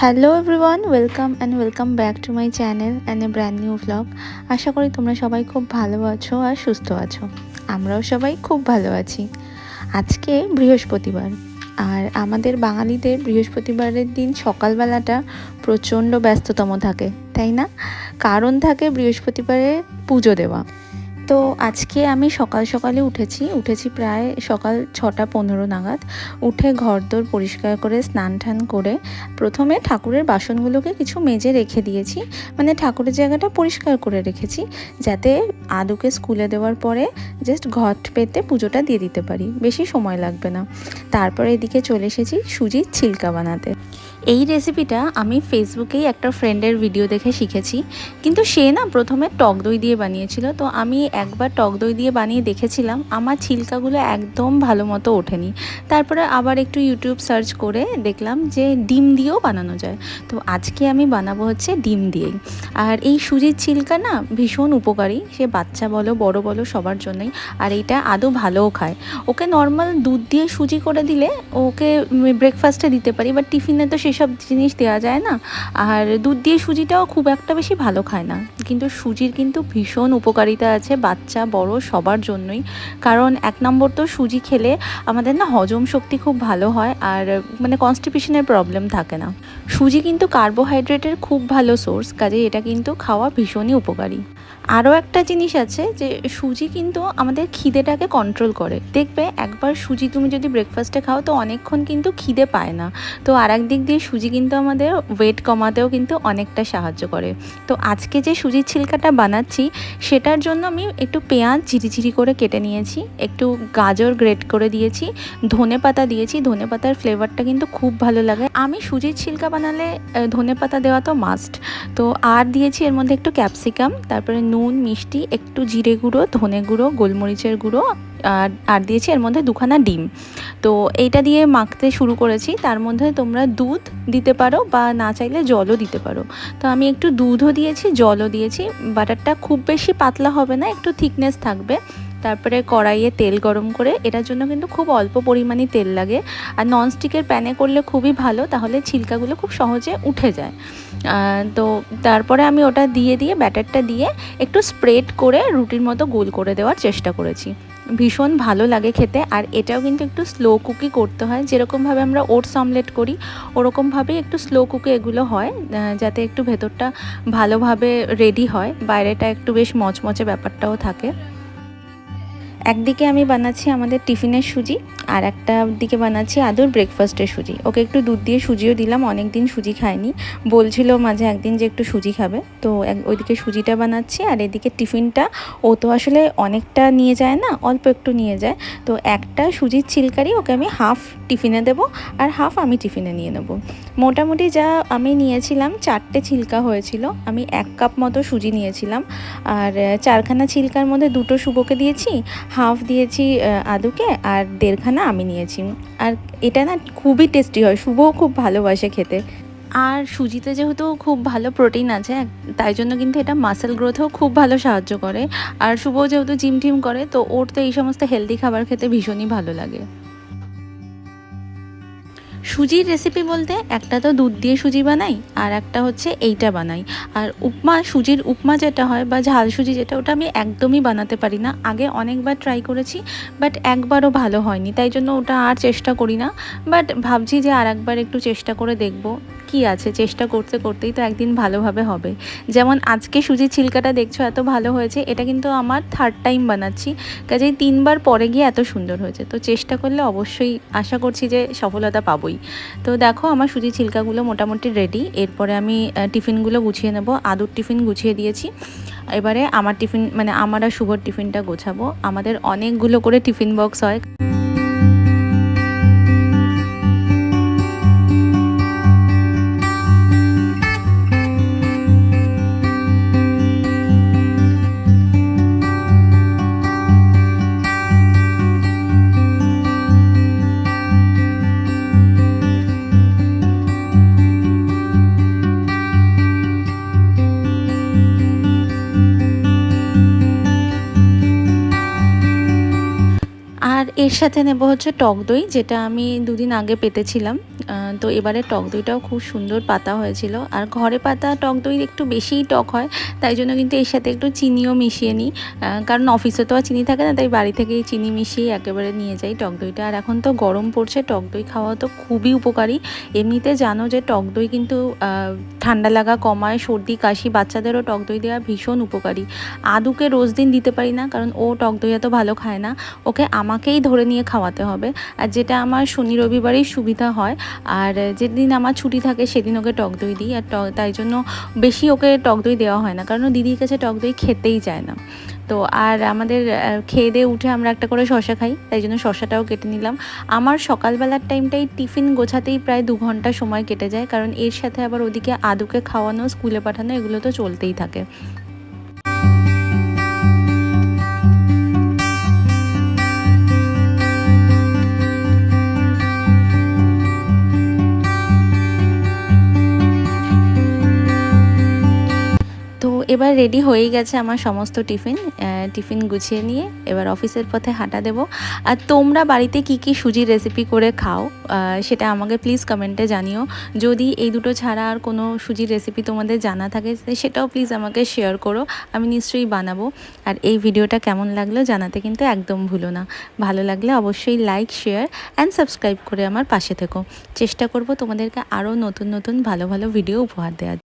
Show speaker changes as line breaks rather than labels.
Hello everyone welcome and welcome back to my channel and a brand new vlog আশা করি তোমরা সবাই খুব ভালো আছো আর সুস্থ আছো। আমরাও সবাই খুব ভালো আছি। আজকে বৃহস্পতিবার। আর আমাদের বাঙালিদের বৃহস্পতিবারের দিন সকালবেলাটা প্রচণ্ড ব্যস্ততম থাকে, তাই না? কারণ থাকে বৃহস্পতিবারে পুজো দেওয়া। তো আজকে আমি সকাল সকালে উঠেছি। উঠেছি প্রায় সকাল ছটা পনেরো নাগাদ। উঠে ঘরদোর পরিষ্কার করে, স্নান টান করে প্রথমে ঠাকুরের বাসনগুলোকে কিছু মেজে রেখে দিয়েছি। মানে ঠাকুরের জায়গাটা পরিষ্কার করে রেখেছি যাতে আদুকে স্কুলে দেওয়ার পরে জাস্ট ঘট পেতে পুজোটা দিয়ে দিতে পারি। বেশি সময় লাগবে না। তারপরে এদিকে চলে এসেছি সুজির ছিলকা বানাতে। এই রেসিপিটা আমি ফেসবুকেই একটা ফ্রেন্ডের ভিডিও দেখে শিখেছি। কিন্তু সে না প্রথমে টক দই দিয়ে বানিয়েছিল। তো আমি একবার টক দই দিয়ে বানিয়ে দেখেছিলাম। আমার ছিলকাগুলো একদম ভালো মতো ওঠেনি। তারপরে আবার একটু ইউটিউব সার্চ করে দেখলাম যে ডিম দিয়েও বানানো যায়। তো আজকে আমি বানাবো হচ্ছে ডিম দিয়েই। আর এই সুজির ছিলকা না ভীষণ উপকারী। সে বাচ্চা বলো, বড় বলো, সবার জন্যই। আর এইটা আদৌ ভালোও খায়। ওকে নর্মাল দুধ দিয়ে সুজি করে দিলে ওকে ব্রেকফাস্টে দিতে পারি। বাট টিফিনে তো সেসব জিনিস দেওয়া যায় না। আর দুধ দিয়ে সুজিটাও খুব একটা বেশি ভালো খায় না। কিন্তু সুজির কিন্তু ভীষণ উপকারিতা আছে বাচ্চা, বড়, সবার জন্যই। কারণ এক নম্বর তো সুজি খেলে আমাদের না হজম শক্তি খুব ভালো হয় আর মানে কনস্টিপেশনের প্রবলেম থাকে না। সুজি কিন্তু কার্বোহাইড্রেটের খুব ভালো সোর্স কাজে এটা কিন্তু খাওয়া ভীষণই উপকারী। আরও একটা জিনিস আছে যে সুজি কিন্তু আমাদের খিদেটাকে কন্ট্রোল করে। দেখবে একবার সুজি তুমি যদি ব্রেকফাস্টে খাও তো অনেকক্ষণ কিন্তু খিদে পায় না। তো আর দিক দিয়ে সুজি কিন্তু আমাদের ওয়েট কমাতেও কিন্তু অনেকটা সাহায্য করে। তো আজকে যে সুজির ছিলকাটা বানাচ্ছি, সেটার জন্য আমি একটু পেঁয়াজ ঝিরিঝিরি করে কেটে নিয়েছি, একটু গাজর গ্রেট করে দিয়েছি, ধনে পাতা দিয়েছি, ধনে পাতার ফ্লেভারটা কিন্তু খুব ভালো লাগে। আমি সুজির ছিলকা বানালে ধনে পাতা দেওয়া তো মাস্ট তো আর দিয়েছি এর মধ্যে একটু ক্যাপসিকাম তারপরে নুন, মিষ্টি, একটু জিরে গুঁড়ো, ধনে গুঁড়ো, গোলমরিচের গুঁড়ো আর আর দিয়েছি, এর মধ্যে দুখানা ডিম। তো এইটা দিয়ে মাখতে শুরু করেছি, তার মধ্যে তোমরা দুধ দিতে পারো বা না চাইলে জলও দিতে পারো। তো আমি একটু দুধও দিয়েছি, জলও দিয়েছি, বাটারটা খুব বেশি পাতলা হবে না, একটু থিকনেস থাকবে। তারপরে কড়াইয়ে তেল গরম করে, এটার জন্য কিন্তু খুব অল্প পরিমাণে তেল লাগে। আর ননস্টিকের প্যানে করলে খুবই ভালো, তাহলে ছিলকাগুলো খুব সহজে উঠে যায়। তো তারপরে আমি ওটা দিয়ে দিয়ে ব্যাটারটা দিয়ে একটু স্প্রেড করে রুটির মতো গোল করে দেওয়ার চেষ্টা করেছি। ভীষণ ভালো লাগে খেতে, আর এটাও কিন্তু একটু স্লো কুকি করতে হয়। যেরকমভাবে আমরা ওটস অমলেট করি ওরকমভাবেই একটু স্লো কুকি এগুলো হয় যাতে একটু ভেতরটা ভালোভাবে রেডি হয়। বাইরেটা একটু বেশ মচমচে ব্যাপারটাও থাকে। একদিকে আমি বানাচ্ছি আমাদের টিফিনের সুজি, আর একটা দিকে বানাচ্ছি আদুর ব্রেকফাস্টের সুজি। ওকে একটু দুধ দিয়ে সুজিও দিলাম অনেক দিন সুজি খায়নি। বলছিল মাঝে একদিন যে একটু সুজি খাবে। তো ওইদিকে সুজিটা বানাচ্ছি, আর এদিকে টিফিনটা, ও তো আসলে অনেকটা নিয়ে যায় না, অল্প একটু নিয়ে যায়। তো একটা সুজির ছিলকারি ওকে আমি হাফ টিফিনে দেবো, আর হাফ আমি টিফিনে নিয়ে নেব। মোটামুটি যা আমি নিয়েছিলাম, চারটে ছিলকা হয়েছিল। আমি এক কাপ মতো সুজি নিয়েছিলাম, আর চারখানা ছিলকার মধ্যে দুটো শুভকে দিয়েছি হাফ দিয়েছি আদুকে আর দেড়খানা আমি নিয়েছি। আর এটা না খুবই টেস্টি হয়, শুভও খুব ভালোবাসে খেতে। আর সুজিতে যেহেতু খুব ভালো প্রোটিন আছে, তাই জন্য কিন্তু এটা মাসেল গ্রোথেও খুব ভালো সাহায্য করে। আর শুভ যেহেতু জিম টিম করে, তো ওর তো এই সমস্ত হেলদি খাবার খেতে ভীষণই ভালো লাগে। সুজির রেসিপি বলতে একটা তো দুধ দিয়ে সুজি বানাই, আর একটা হচ্ছে এইটা বানাই। আর উপমা, সুজির উপমা যেটা হয় বা ঝাল সুজি যেটা, ওটা আমি একদমই বানাতে পারি না। আগে অনেকবার ট্রাই করেছি বাট একবারও ভালো হয়নি। তাই জন্য ওটা আর চেষ্টা করি না বাট ভাবছি যে আর একবার একটু চেষ্টা করে দেখব। কি আছে? চেষ্টা করতে করতেই তো একদিন ভালোভাবে হবে। যেমন আজকে সুজির ছিলকাটা দেখছ, এত ভালো হয়েছে, এটা কিন্তু আমার থার্ড টাইম বানাচ্ছি। কাজেই তিনবার পরে গিয়ে এত সুন্দর হয়েছে। তো চেষ্টা করলে অবশ্যই আশা করছি যে সফলতা পাবোই। তো দেখো, আমার সুজি ছিলকাগুলো মোটামুটি রেডি এরপরে আমি টিফিনগুলো গুছিয়ে নেব। আদুর টিফিন গুছিয়ে দিয়েছি। এবারে আমার টিফিন মানে আমার আর শুভর টিফিনটা গোছাবো। আমাদের অনেকগুলো করে টিফিন বক্স হয়। এর সাথে নেব হচ্ছে টক দই যেটা আমি দুদিন আগে পেতেছিলাম। তো এবারে টক দইটাও খুব সুন্দর পাতা হয়েছিল। আর ঘরে পাতা টক দই একটু বেশিই টক হয়, তাই জন্য কিন্তু এর সাথে একটু চিনিও মিশিয়ে নিই। কারণ অফিসে তো আর চিনি থাকে না, তাই বাড়ি থেকেই চিনি মিশিয়ে একেবারে নিয়ে যাই টক দইটা। আর এখন তো গরম পড়ছে, টক দই খাওয়া তো খুবই উপকারী। এমনিতে জানো যে টক দই কিন্তু ঠান্ডা লাগা কমায় সর্দি, কাশি, বাচ্চাদেরও টক দই দেওয়া ভীষণ উপকারী। আদুকে রোজ দিন দিতে পারি না, কারণ ও টক দই এত ভালো খায় না। ওকে আমাকেই ধরে নিয়ে খাওয়াতে হবে। আর যেটা আমার শনি, রবিবারেই সুবিধা হয় আর যেদিন আমার ছুটি থাকে সেদিন ওকে টক দই দিই, আর ট- তাই জন্য বেশি ওকে টক দই দেওয়া হয় না, কারণ দিদির কাছে টক দই খেতেই চায় না। তো আর আমাদের খেয়ে দিয়ে উঠে আমরা একটা করে শশা খাই, তাই জন্য শশাটাও কেটে নিলাম। আমার সকালবেলার টাইমটাই টিফিন গোছাতেই প্রায় দু ঘণ্টা সময় কেটে যায়, কারণ এর সাথে আবার ওদিকে আদুকে খাওয়ানো, স্কুলে পাঠানো, এগুলো তো চলতেই থাকে। এবার রেডি হয়েই গেছে আমার সমস্ত টিফিন টিফিন গুছিয়ে নিয়ে এবার অফিসের পথে হাঁটা দেবো। আর তোমরা বাড়িতে কি কি সুজির রেসিপি করে খাও সেটা আমাকে প্লিজ কমেন্টে জানিও। যদি এই দুটো ছাড়া আর কোনো সুজির রেসিপি তোমাদের জানা থাকে সেটাও প্লিজ আমাকে শেয়ার করো, আমি নিশ্চয়ই বানাবো। আর এই ভিডিওটা কেমন লাগল জানাতে কিন্তু একদম ভুলো না। ভালো লাগলে অবশ্যই লাইক শেয়ার অ্যান্ড সাবস্ক্রাইব করে আমার পাশে থেকো। চেষ্টা করব তোমাদেরকে আরও নতুন নতুন ভালো ভালো ভিডিও উপহার দেওয়ার